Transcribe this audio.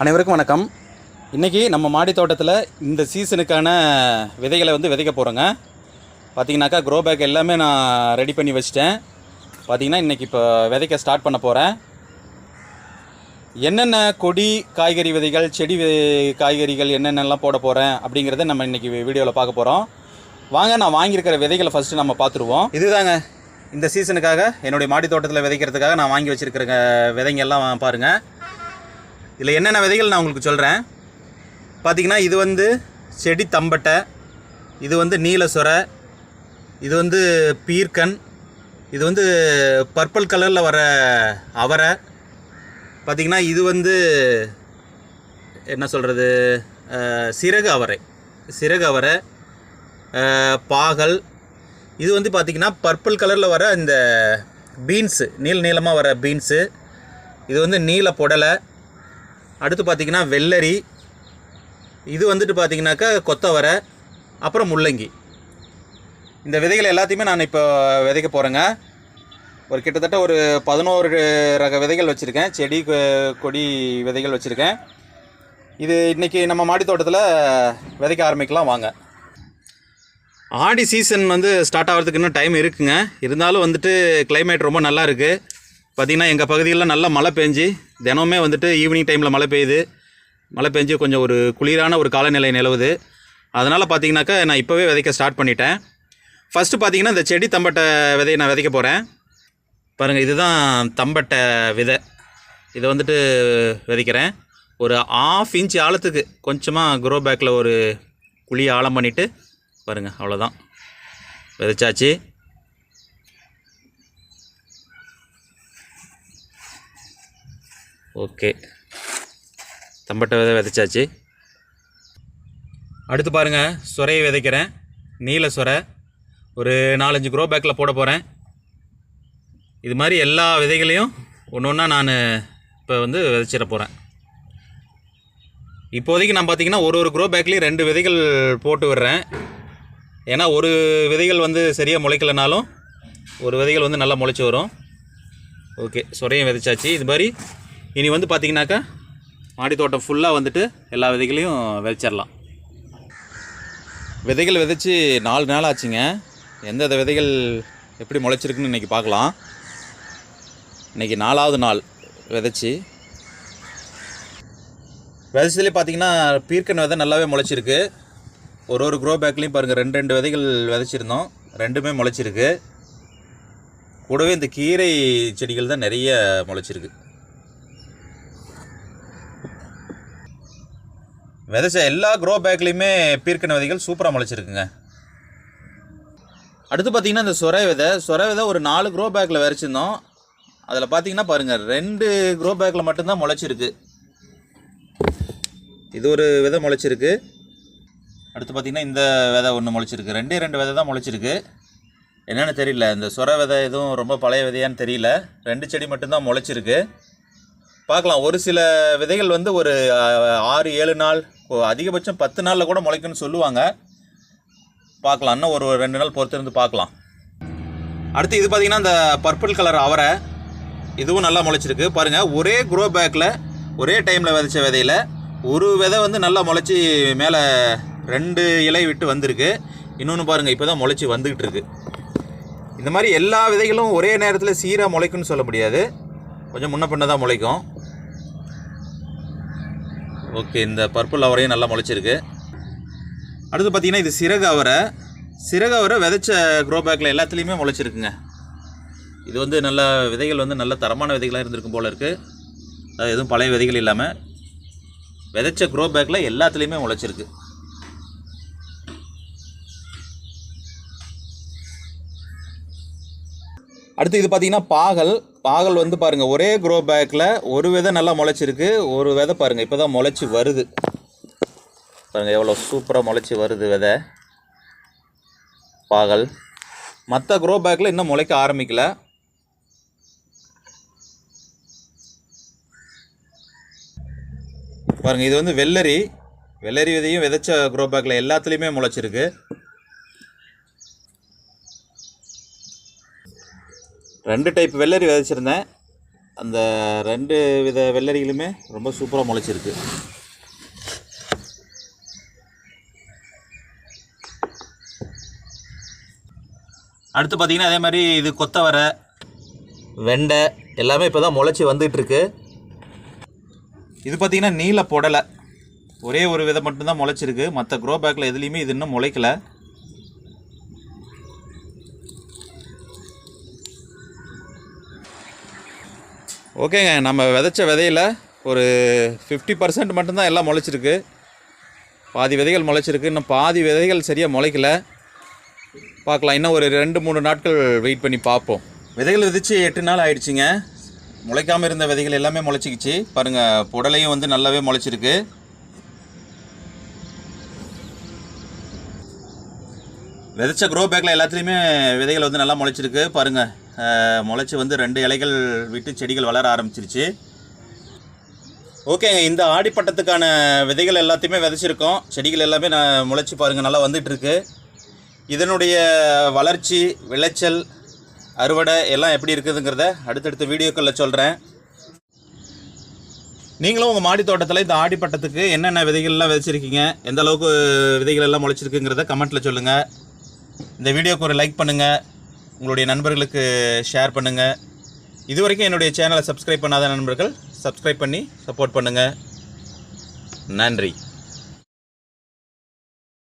அனைவருக்கும் வணக்கம். இன்றைக்கி நம்ம மாடி தோட்டத்தில் இந்த சீசனுக்கான விதைகளை வந்து விதைக்க போகிறோங்க பார்த்தீங்கன்னாக்கா க்ரோ பேக் எல்லாமே நான் ரெடி பண்ணி வச்சிட்டேன். பார்த்திங்கன்னா இன்றைக்கி இப்போ விதைக்க ஸ்டார்ட் பண்ண போகிறேன் என்னென்ன கொடி காய்கறி விதைகள் செடி காய்கறிகள் என்னென்னலாம் போட போகிறேன் அப்படிங்கிறத நம்ம இன்றைக்கி வீடியோவில் பார்க்க போகிறோம் வாங்க நான் வாங்கியிருக்கிற விதைகளை ஃபஸ்ட்டு நம்ம பார்த்துருவோம். இதுதாங்க. இந்த சீசனுக்காக என்னுடைய மாடி தோட்டத்தில் விதைக்கிறதுக்காக நான் வாங்கி வச்சுருக்கிற விதைங்கெல்லாம் பாருங்கள் இதில் என்னென்ன விதைகள் நான் உங்களுக்கு சொல்கிறேன் பார்த்தீங்கன்னா இது வந்து செடி தம்பட்டை இது வந்து நீல சொரை இது வந்து பீர்க்கன் இது வந்து பர்பிள் கலரில் வர அவரை. பார்த்திங்கன்னா இது வந்து என்ன சொல்கிறது சிறகு அவரை. சிறகு அவரை பாகல். இது வந்து பார்த்திங்கன்னா பர்பிள் கலரில் வர இந்த பீன்ஸு நீல நீளமாக வர பீன்ஸு. இது வந்து நீல புடலை. அடுத்து பார்த்திங்கன்னா வெள்ளரி. இது வந்துட்டு பார்த்திங்கனாக்கா கொத்தவரை அப்புறம் முள்ளங்கி. இந்த விதைகள் எல்லாத்தையுமே நான் இப்போ விதைக்க போகிறேங்க ஒரு கிட்டத்தட்ட ஒரு பதினோரு ரக விதைகள் வச்சுருக்கேன். செடி கொ- கொடி விதைகள் வச்சுருக்கேன். இது இன்றைக்கி நம்ம மாடி தோட்டத்தில் விதைக்க ஆரம்பிக்கலாம் வாங்க. ஆடி சீசன் வந்து ஸ்டார்ட் ஆகிறதுக்கு இன்னும் டைம் இருக்குங்க. இருந்தாலும் வந்துட்டு கிளைமேட் ரொம்ப நல்லா இருக்குது பார்த்திங்கன்னா எங்கள் பகுதியில் நல்லா மழை பெஞ்சு தினமுமே வந்துட்டு ஈவினிங் டைமில் மழை பெய்யுது. மழை பெஞ்சு கொஞ்சம் ஒரு குளிரான ஒரு காலநிலை நிலவுது. அதனால் பார்த்தீங்கன்னாக்கா நான் இப்போவே விதைக்க ஸ்டார்ட் பண்ணிட்டேன். ஃபஸ்ட்டு பார்த்தீங்கன்னா இந்த செடி தம்பட்டை விதையை நான் விதைக்க போகிறேன் பாருங்கள் இதுதான் தம்பட்டை விதை. இதை வந்துட்டு விதைக்கிறேன். ஒரு ஆஃப் இன்ச் ஆழத்துக்கு கொஞ்சமாக குரோ பேக்கில் ஒரு குழியை ஆழம் பண்ணிவிட்டு பாருங்கள் அவ்வளோதான் விதைச்சாச்சு. ஓகே. தம்பட்டை விதை விதைச்சாச்சு. அடுத்து பாருங்கள் சொரையை விதைக்கிறேன். நீல சுரை. ஒரு நாலஞ்சு க்ரோ பேக்கில் போட போகிறேன் இது மாதிரி எல்லா விதைகளையும் ஒன்று ஒன்றா நான் இப்போ வந்து விதைச்சிட போகிறேன் இப்போதைக்கு நான் பார்த்தீங்கன்னா ஒரு ஒரு க்ரோ பேக்லேயும் ரெண்டு விதைகள் போட்டு விடுறேன். ஏன்னா ஒரு விதைகள் வந்து சரியாக முளைக்கலனாலும் ஒரு விதைகள் வந்து நல்லா முளைச்சி வரும். ஓகே சொரையும் விதைச்சாச்சு. இது மாதிரி இனி வந்து பார்த்தீங்கன்னாக்கா மாடி தோட்டம் ஃபுல்லாக வந்துட்டு எல்லா விதைகளையும் விதைச்சிடலாம் விதைகள் விதைச்சி நாலு நாள் ஆச்சுங்க. எந்தெந்த விதைகள் எப்படி முளைச்சிருக்குன்னு இன்றைக்கி பார்க்கலாம். இன்றைக்கி நாலாவது நாள் விதைச்சி. விதைச்சதுலேயே பார்த்தீங்கன்னா பீர்க்கன் விதை நல்லாவே முளைச்சிருக்கு. ஒரு ஒரு க்ரோ பேக்லேயும் பாருங்கள் ரெண்டு ரெண்டு விதைகள் விதைச்சிருந்தோம். ரெண்டுமே முளைச்சிருக்கு. கூடவே இந்த கீரை செடிகள் தான் நிறைய முளைச்சிருக்கு. விதைச்ச எல்லா க்ரோ பேக்லேயுமே பீர்க்கன விதைகள் சூப்பராக முளைச்சிருக்குங்க. அடுத்து பார்த்தீங்கன்னா இந்த சொரை விதை. சொரை விதை ஒரு நாலு க்ரோ பேக்கில் விதைச்சிருந்தோம். அதில் பார்த்தீங்கன்னா பாருங்கள் ரெண்டு க்ரோ பேக்கில் மட்டும்தான் முளைச்சிருக்கு. இது ஒரு விதை முளைச்சிருக்கு. அடுத்து பார்த்தீங்கன்னா இந்த விதை ஒன்று முளைச்சிருக்கு. ரெண்டே ரெண்டு விதை தான் முளைச்சிருக்கு. என்னென்னு தெரியல இந்த சொர விதை எதுவும் ரொம்ப பழைய விதையான்னு தெரியல. ரெண்டு செடி மட்டும்தான் முளைச்சிருக்கு. பார்க்கலாம் ஒரு சில விதைகள் வந்து ஒரு ஆறு ஏழு நாள் இப்போது அதிகபட்சம் பத்து நாளில் கூட முளைக்கும்னு சொல்லுவாங்க. பார்க்கலாம் இன்னும் ஒரு ரெண்டு நாள் பொறுத்திருந்து பார்க்கலாம். அடுத்து இது பார்த்தீங்கன்னா இந்த பர்பிள் கலர் அவரை இதுவும் நல்லா முளைச்சிருக்கு. பாருங்கள் ஒரே க்ரோ பேக்கில் ஒரே டைமில் விதைச்ச விதையில் ஒரு விதை வந்து நல்லா முளைச்சி மேலே ரெண்டு இலை விட்டு வந்திருக்கு. இன்னொன்று பாருங்கள் இப்போ தான் முளைச்சி வந்துக்கிட்டு இருக்கு. இந்த மாதிரி எல்லா விதைகளும் ஒரே நேரத்தில் சீராக முளைக்கும்னு சொல்ல முடியாது. கொஞ்சம் முன்ன பின்ன தான் முளைக்கும். ஓகே இந்த பர்பிள் அவரையும் நல்லா முளைச்சிருக்கு. அடுத்து பார்த்தீங்கன்னா இது சிறகு அவரை. சிறகு அவரை விதைச்ச க்ரோ பேக்கில் எல்லாத்துலேயுமே முளைச்சிருக்குங்க. இது வந்து நல்ல விதைகள் வந்து நல்ல தரமான விதைகளாக இருந்திருக்கும் போல் இருக்குது அது எதுவும் பழைய விதைகள் இல்லாமல் விதைச்ச க்ரோ பேக்கில் எல்லாத்துலேயுமே முளைச்சிருக்கு. அடுத்து இது பார்த்தீங்கன்னா பாகல். பாகல் வந்து பாருங்கள் ஒரே க்ரோ பேக்கில் ஒரு விதை நல்லா முளைச்சிருக்கு. ஒரு விதை பாருங்கள் இப்போ தான் முளைச்சி வருது. பாருங்கள் எவ்வளோ சூப்பராக முளைச்சி வருது விதை. பாகல். மற்ற க்ரோ பேக்கில் இன்னும் முளைக்க ஆரம்பிக்கல. பாருங்கள் இது வந்து வெள்ளரி. வெள்ளரி விதையும் விதைச்ச க்ரோ பேக்கில் எல்லாத்துலேயுமே முளைச்சிருக்கு. ரெண்டு டைப் வெள்ளரி விதைச்சிருந்தேன். அந்த ரெண்டு வித வெள்ளரிகளுமே ரொம்ப சூப்பராக முளைச்சிருக்கு. அடுத்து பார்த்திங்கன்னா அதே மாதிரி இது கொத்தவரை வெண்டை எல்லாமே இப்போ தான் முளைச்சி வந்துகிட்ருக்கு. இது பார்த்திங்கன்னா நீல புடலை. ஒரே ஒரு விதை மட்டும்தான் முளைச்சிருக்கு. மற்ற க்ரோ பேக்கில் எதுலேயுமே இது இன்னும் முளைக்கல. ஓகேங்க நம்ம விதைச்ச விதையில் ஒரு ஃபிஃப்டி பர்சன்ட் மட்டும்தான் எல்லாம் முளைச்சிருக்கு. பாதி விதைகள் முளைச்சிருக்கு. இன்னும் பாதி விதைகள் சரியாக முளைக்கல. பார்க்கலாம் இன்னும் ஒரு ரெண்டு மூணு நாட்கள் வெயிட் பண்ணி பார்ப்போம். விதைகள் விதைச்சு எட்டு நாள் ஆயிடுச்சுங்க. முளைக்காமல் இருந்த விதைகள் எல்லாமே முளைச்சிக்கிச்சு. பாருங்கள் புடலையும் வந்து நல்லாவே முளைச்சிருக்கு. விதைச்ச க்ரோ பேக்கில் எல்லாத்துலேயுமே விதைகள் வந்து நல்லா முளைச்சிருக்கு. பாருங்கள் முளைச்சி வந்து ரெண்டு இலைகள் விட்டு செடிகள் வளர ஆரம்பிச்சிருச்சு. ஓகேங்க இந்த ஆடிப்பட்டத்துக்கான விதைகள் எல்லாத்தையுமே விதைச்சிருக்கோம். செடிகள் எல்லாமே நான் முளைச்சி பாருங்கள் நல்லா வந்துட்டுருக்கு. இதனுடைய வளர்ச்சி விளைச்சல் அறுவடை எல்லாம் எப்படி இருக்குதுங்கிறத அடுத்தடுத்த வீடியோக்களில் சொல்கிறேன் நீங்களும் உங்கள் மாடி தோட்டத்தில் இந்த ஆடிப்பட்டத்துக்கு என்னென்ன விதைகள்லாம் விதைச்சிருக்கீங்க எந்த அளவுக்கு விதைகள் எல்லாம் முளைச்சிருக்குங்கிறத கமெண்ட்டில் சொல்லுங்கள் இந்த வீடியோக்கு ஒரு லைக் பண்ணுங்கள் உங்களுடைய நண்பர்களுக்கு ஷேர் பண்ணுங்கள் இதுவரைக்கும் என்னுடைய சேனலை சப்ஸ்கிரைப் பண்ணாத நண்பர்கள் சப்ஸ்கிரைப் பண்ணி சப்போர்ட் பண்ணுங்கள் நன்றி.